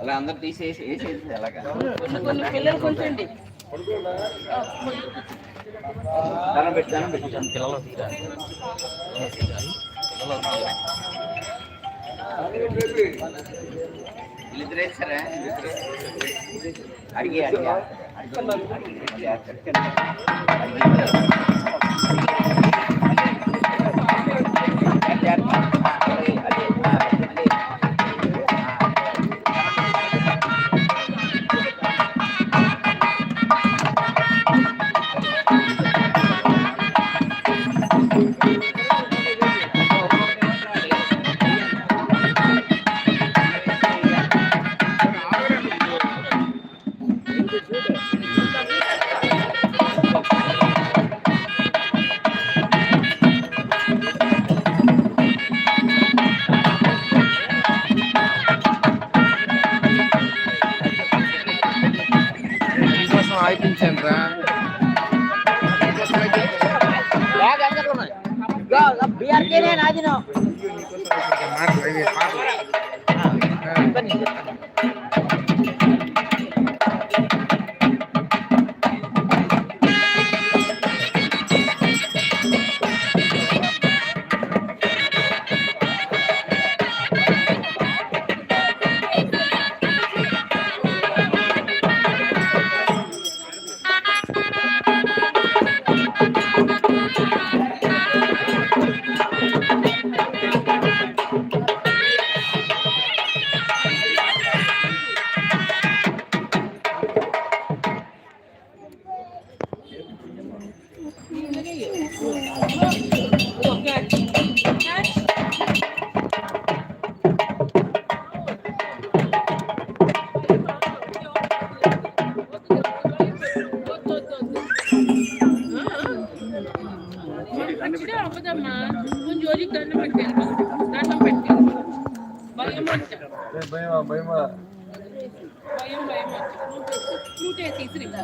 అలా అందరు తీసేసి వేసేసి అలాగా పిల్లలు కొంచెం దండం పెట్టి దండం పెట్టి. పిల్లలు వీళ్ళిద్దరు వేసారా అడిగి అడిగి. కోసం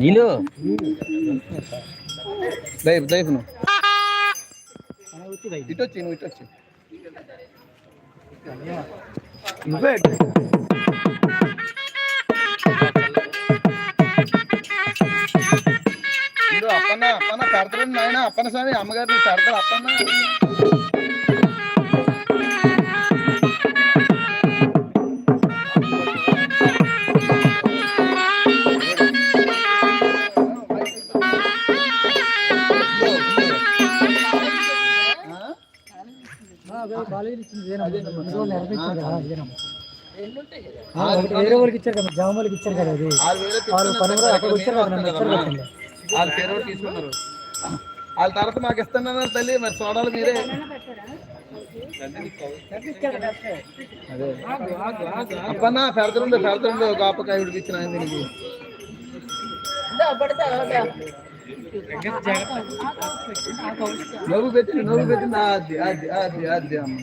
నీళ్ళు దైవ్ దైవ్ నువ్వు. ఇటు వచ్చి నువ్వు ఇటు వచ్చి. నువ్వే అప్పన్న అప్పన్న పెడతాడు నాయన అప్పన్న స్వామి అమ్మగారిని పెడతారు అప్పన్న. వేరే వాళ్ళకి ఇచ్చారు కదా జామ వాళ్ళకి ఇచ్చారు కదా అది. వాళ్ళు తెచ్చుకున్నారు పని కూడా కదా, అక్కడికి వచ్చారు కదా నన్ను వస్తాను కదా కదా. వాళ్ళు చెరువు తీసుకున్నారు వాళ్ళ తర్వాత మాకు ఇస్తున్నారు తల్లి మరి చూడాలి మీరే. అదే. అప్పన్న పెడతాడు గోపకాయ ఉడికిచ్చిన ఆయన దీనికి నవ్వు పెట్టి నవ్వు పెట్టి. అది అది అది అది అమ్మ.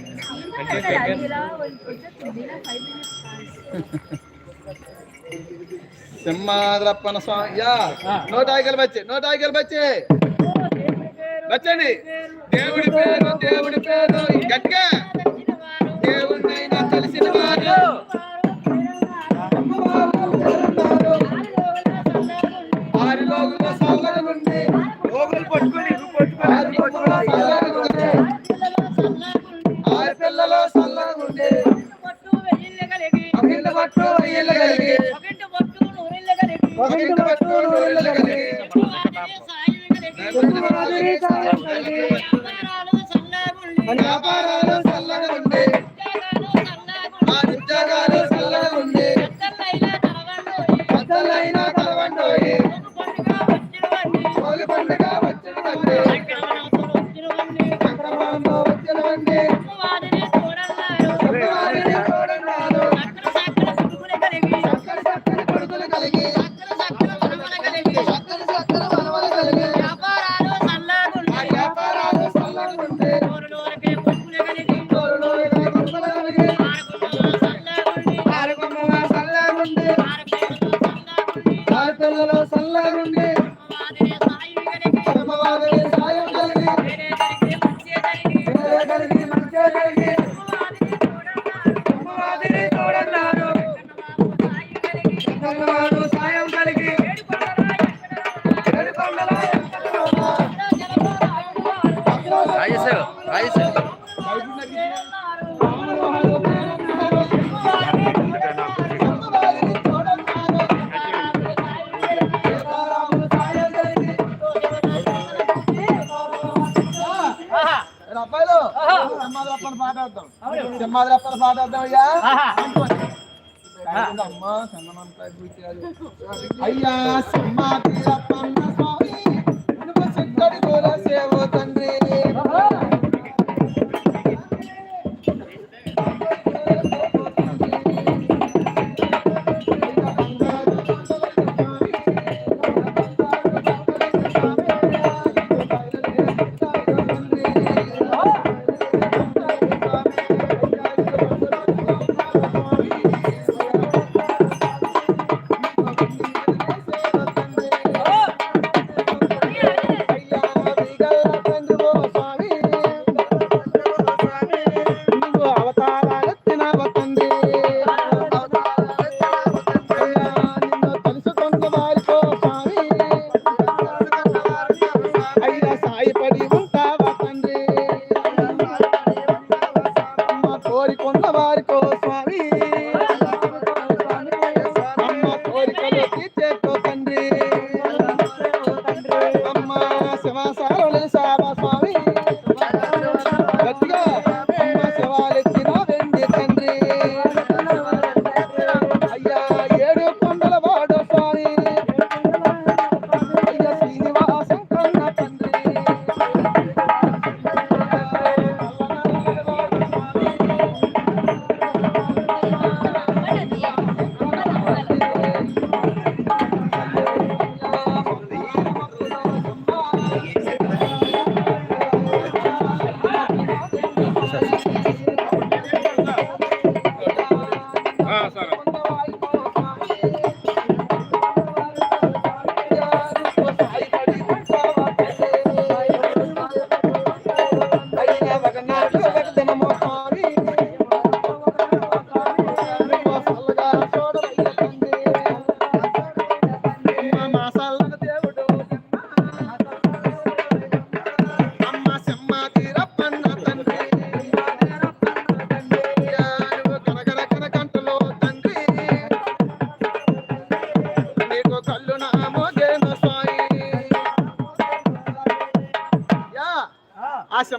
సింహాద్రప్పన స్వామి. యా నూట ఐగలు బచ్చే నూట ఐగలు బచ్చే. బచ్చండి. దేవుడి పేరు దేవుడి పేరు. గట్టిగా. దేవుడినైనా తెలిసిన వారు పిల్లలో సల్లగా ఉండి. అఖిల పట్టు కలిగి. పట్టు నూరిళ్ళ కలిగి. వ్యాపారాలు సింహాద్రప్పని పాట ఆడదాం సింహాద్రప్పని పాట ఆడదాం అయ్యా. అమ్మా చందనంతా అయ్యా సింహాద్రప్పన్న స్వామి సిక్కడి సేవ తండ్రి.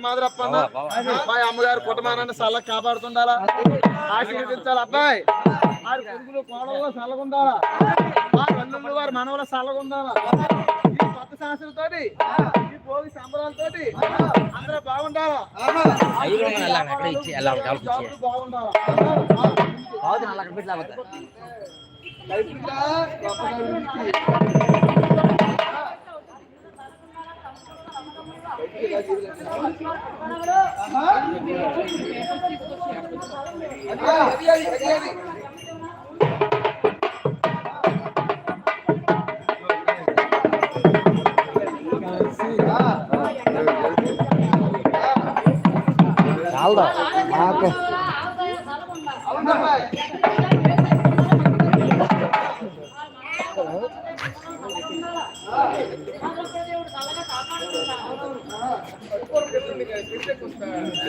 మాదిరప్పన్న. అబ్బాయి అమ్మగారు కుటుంబాన్ని చల్ల కాపాడుతుండాలా? ఆశీర్వదించాలి? అబ్బాయి వారి కొడుకులు కోడల్లో చల్లగుండాలా మా తల్లుళ్ళు వారి మనవల చల్లగుండాలా ఈ కొత్త సంవత్సరంతోటి ఈ భోగి సంబరాలతోటి అందరూ బాగుండాలా? అయ్యి నీళ్ళు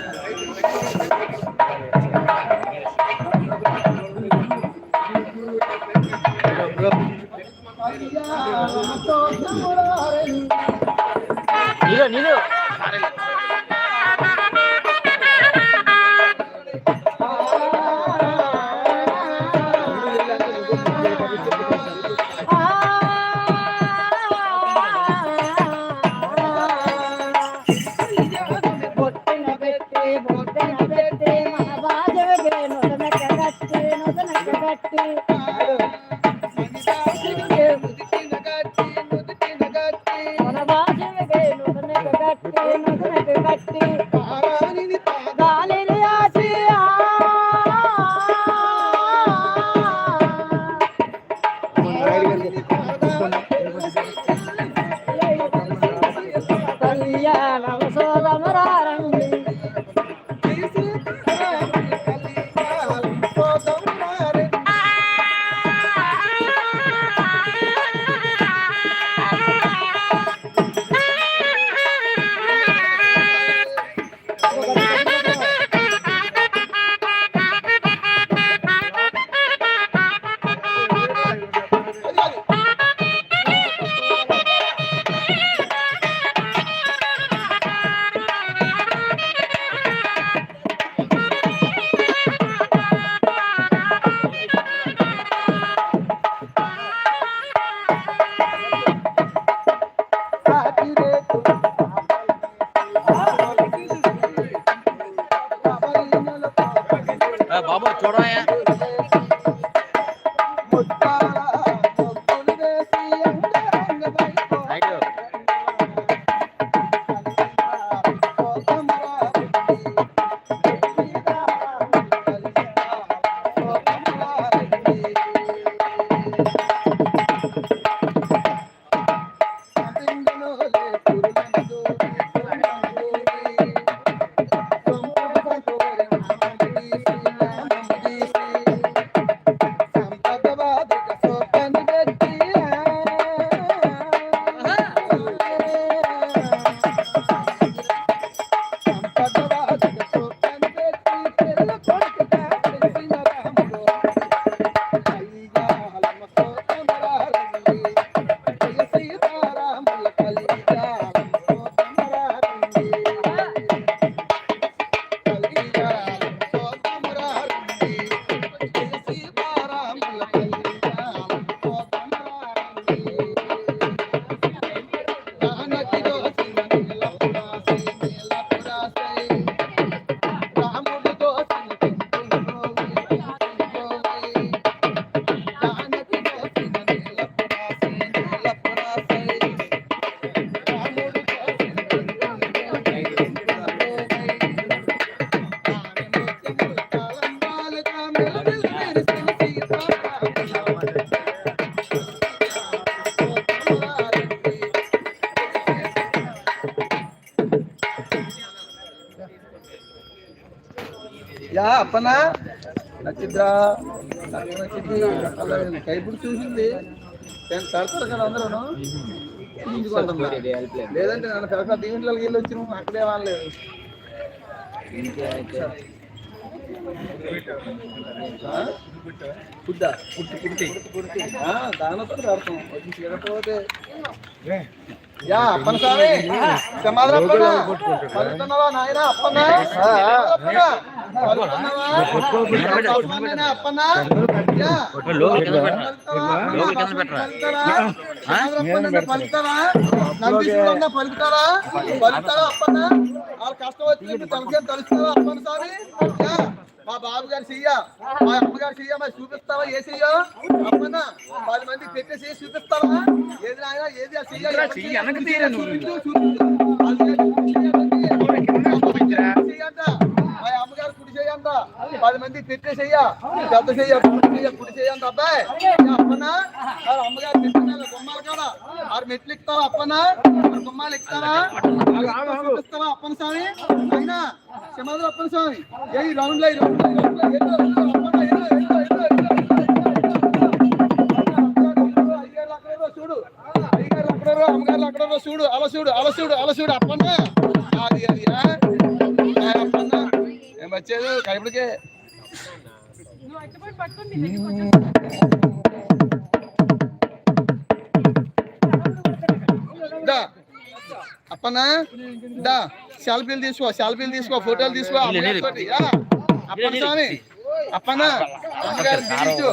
yeah. తప్పన అప్పనా నచ్చిద్దా? నాకు నచ్చింది అలా కైపుడు చూసింది. నేను కడతారు కదా అందరూ లేదంటే నన్ను కడక దీంట్లోకి వెళ్ళి వచ్చి అక్కడే వాళ్ళు పుద్దా పుట్టి పుట్టి. దానితో కడతాం వచ్చి చీరకపోతే. యా అప్పన స్వామి. సమాధానం అప్పన పలుకుతున్నావా నాయన అప్పన నందీశ్వరుడు పలుకుతారా పలుకుతారా అప్పన్న. వాళ్ళ కష్టం వచ్చింది తలకేం తలుస్తారా అప్పన్న స్వామి? యా, మా బాబు గారు చెయ్య మా అమ్మగారు చెయ్య మరి చూపిస్తావా? ఏ చెయ్య అప్పన్న పది మంది పెట్టేసి చేసి చూపిస్తావా? ఏది నాయన ఏది ఆ? చూపించు, చూపించు. మా అమ్మగారు చేయంట పది మంది పెట్టేసేయ్య పెద్ద చెయ్య కుడి చెయ్య చేయంత అబ్బాయి అప్పనా అమ్మగారు పెట్టిన గుమ్మాలు కాదా ఆరు మెట్లు ఎక్కుతావా అప్పనా గుమ్మాలు ఎక్కుతారా చూపిస్తావా అప్పన స్వామి అయినా సింహాద్రి అప్పన స్వామి ఏ రౌండ్లో చూడు అయ్యగారు అమ్మగారు అక్కడేరో చూడు అలా చూడు అలా చూడు అలా చూడు అప్పన్న అది అది వచ్చేది కైపుడికే నువ్వు అట్టుబడి పట్టుకొని నీ దగ్గరికి వచ్చేస్తా. దా. సెల్ఫీలు తీసుకో సెల్ఫీలు తీసుకో ఫోటోలు తీసుకో. అప్పన్న స్వామి. అప్పన్న అమ్మగారిని దిగించు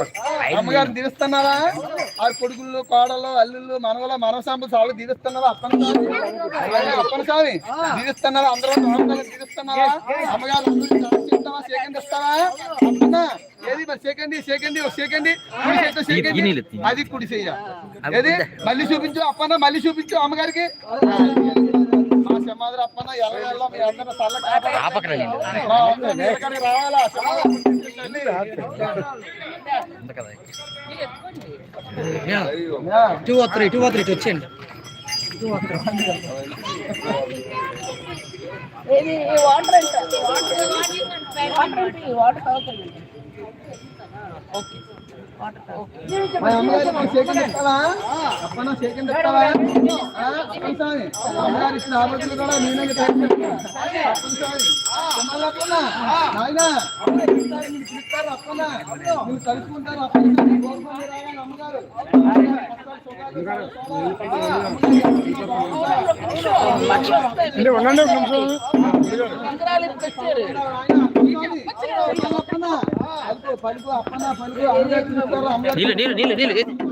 అమ్మగారిని దిరుస్తున్నారా ఆ కొడుకులు కోడలు అల్లుళ్ళు మనవల మనవ సాంబులు చాలా దిరుస్తున్నారా అప్పన్న స్వామి? అలాగే అప్పన్న స్వామి దిరుస్తున్నారా అందరూ నోములు దిరుస్తున్నారా అమ్మగారు సెకండ్ ఏది మరి సెకండ్ సెకండ్ సెకండ్ కుడి చేత్తో సెకండ్. అది కుడి చెయ్య ఏది? మళ్ళీ చూపించు అప్పన్న మళ్ళీ చూపించు అమ్మగారికి. మా సమాధానం అప్పన్న ఎలా మీ అందరూ రావాలా. Two O three two O three వచ్చేయండి. ఇది వాటర్ అంట వాటర్ వాటర్ తాగుతుంది ఓకే. నాయనా. పిలుస్తారు, మీరు పిలుస్తారు అప్పన్న అమ్మగారు నీళ్ళు నీళ్ళు నీళ్ళు నీళ్ళు.